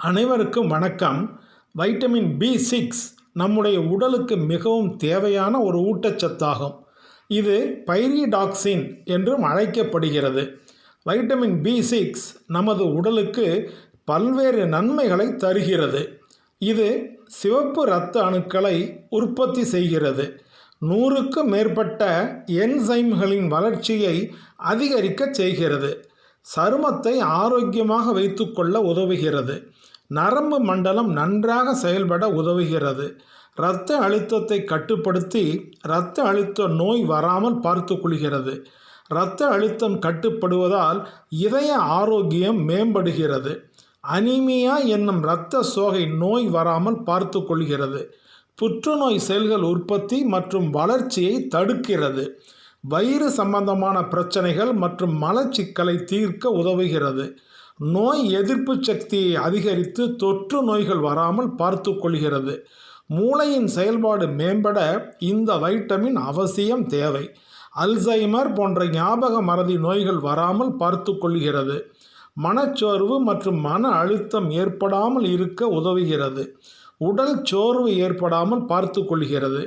அனைவருக்கும் வணக்கம். Vitamin B six நம்முடைய உடலுக்கு மிகவும் தேவையான ஒரு ஊட்டச்சத்தாகும். இது பைரிடாக்சின் என்றும் அழைக்கப்படுகிறது. வைட்டமின் பி சிக்ஸ் நமது உடலுக்கு பல்வேறு நன்மைகளை தருகிறது. இது சிவப்பு இரத்த அணுக்களை உற்பத்தி செய்கிறது. நூறுக்கும் மேற்பட்ட என்சைம்களின் வளர்ச்சியை அதிகரிக்கச் செய்கிறது. சருமத்தை ஆரோக்கியமாக வைத்துக்கொள்ள உதவுகிறது. நரம்பு மண்டலம் நன்றாக செயல்பட உதவுகிறது. இரத்த அழுத்தத்தை கட்டுப்படுத்தி இரத்த அழுத்த நோய் வராமல் பார்த்து கொள்கிறது. இரத்த அழுத்தம் கட்டுப்படுவதால் இதய ஆரோக்கியம் மேம்படுகிறது. அனிமியா என்னும் இரத்த சோகை நோய் வராமல் பார்த்து கொள்கிறது. புற்றுநோய் செல்கள் உற்பத்தி மற்றும் வளர்ச்சியை தடுக்கிறது. வயிறு சம்பந்தமான பிரச்சனைகள் மற்றும் மலச்சிக்கலை தீர்க்க உதவுகிறது. நோய் எதிர்ப்பு சக்தியை அதிகரித்து தொற்று நோய்கள் வராமல் பார்த்து கொள்கிறது. மூளையின் செயல்பாடு மேம்பட இந்த வைட்டமின் அவசியம் தேவை. அல்சைமர் போன்ற ஞாபக மறதி நோய்கள் வராமல் பார்த்து கொள்கிறது. மனச்சோர்வு மற்றும் மன அழுத்தம் ஏற்படாமல் இருக்க உதவுகிறது. உடல் சோர்வு ஏற்படாமல் பார்த்து கொள்கிறது.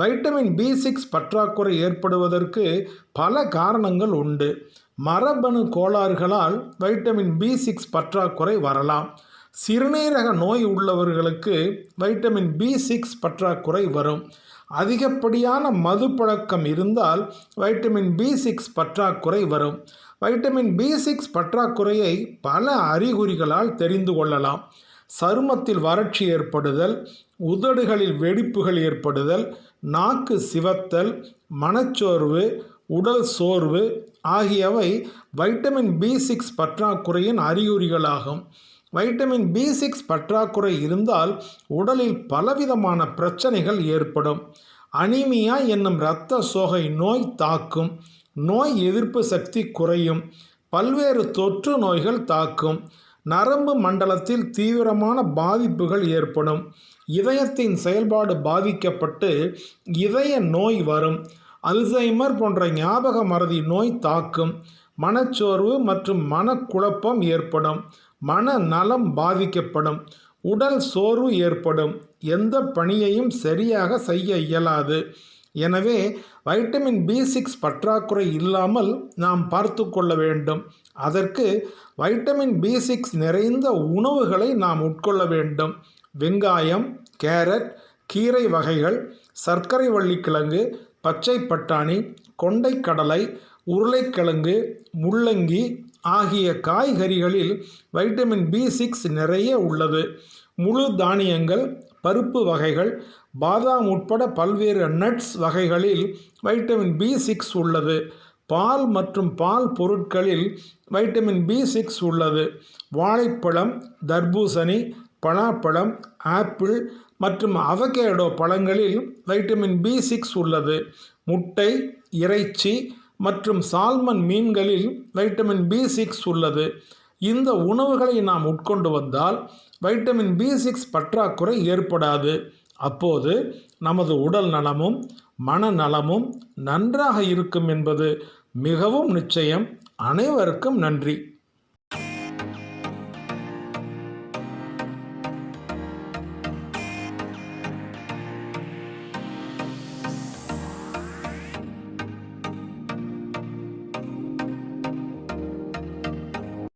வைட்டமின் பி சிக்ஸ் பற்றாக்குறை ஏற்படுவதற்கு பல காரணங்கள் உண்டு. மரபணு கோளாறுகளால் வைட்டமின் பி சிக்ஸ் பற்றாக்குறை வரலாம். சிறுநீரக நோய் உள்ளவர்களுக்கு வைட்டமின் பி சிக்ஸ் பற்றாக்குறை வரும். அதிகப்படியான மது பழக்கம் இருந்தால் வைட்டமின் பி சிக்ஸ் பற்றாக்குறை வரும். வைட்டமின் பி சிக்ஸ் பற்றாக்குறையை பல அறிகுறிகளால் தெரிந்து கொள்ளலாம். சருமத்தில் வறட்சி ஏற்படுதல் உதடுகளில் வெடிப்புகள் ஏற்படுதல் நாக்கு சிவத்தல் மனச்சோர்வு உடல் சோர்வு ஆகியவை வைட்டமின் பி சிக்ஸ் பற்றாக்குறையின் அறிகுறிகளாகும். வைட்டமின் பி சிக்ஸ் பற்றாக்குறை இருந்தால் உடலில் பலவிதமான பிரச்சனைகள் ஏற்படும். அனீமியா என்னும் இரத்த சோகை நோய் தாக்கும். நோய் எதிர்ப்பு சக்தி குறையும். பல்வேறு தொற்று நோய்கள் தாக்கும். நரம்பு மண்டலத்தில் தீவிரமான பாதிப்புகள் ஏற்படும். இதயத்தின் செயல்பாடு பாதிக்கப்பட்டு இதய நோய் வரும். அல்சைமர் போன்ற ஞாபக மறதி நோய் தாக்கும். மனச்சோர்வு மற்றும் மனக்குழப்பம் ஏற்படும். மன நலம் பாதிக்கப்படும். உடல் சோர்வு ஏற்படும். எந்த பணியையும் சரியாக செய்ய இயலாது. எனவே வைட்டமின் பி சிக்ஸ் பற்றாக்குறை இல்லாமல் நாம் பார்த்து கொள்ள வேண்டும். அதற்கு வைட்டமின் பி சிக்ஸ் நிறைந்த உணவுகளை நாம் உட்கொள்ள வேண்டும். வெங்காயம் கேரட் கீரை வகைகள் சர்க்கரை வள்ளிக்கிழங்கு பச்சை பட்டாணி கொண்டைக்கடலை உருளைக்கிழங்கு முள்ளங்கி ஆகிய காய்கறிகளில் வைட்டமின் பி சிக்ஸ் நிறைய உள்ளது. முழு தானியங்கள் பருப்பு வகைகள் பாதாம் உட்பட பல்வேறு நட்ஸ் வகைகளில் வைட்டமின் பி சிக்ஸ் உள்ளது. பால் மற்றும் பால் பொருட்களில் வைட்டமின் பி சிக்ஸ் உள்ளது. வாழைப்பழம் தர்பூசணி பலாப்பழம் ஆப்பிள் மற்றும் அவகேடோ பழங்களில் வைட்டமின் பி சிக்ஸ் உள்ளது. முட்டை இறைச்சி மற்றும் சால்மன் மீன்களில் வைட்டமின் பி சிக்ஸ் உள்ளது. இந்த உணவுகளை நாம் உட்கொண்டு வந்தால் வைட்டமின் பி சிக்ஸ் பற்றாக்குறை ஏற்படாது. அப்போது நமது உடல் நலமும் மனநலமும் நன்றாக இருக்கும் என்பது மிகவும் நிச்சயம். அனைவருக்கும் நன்றி.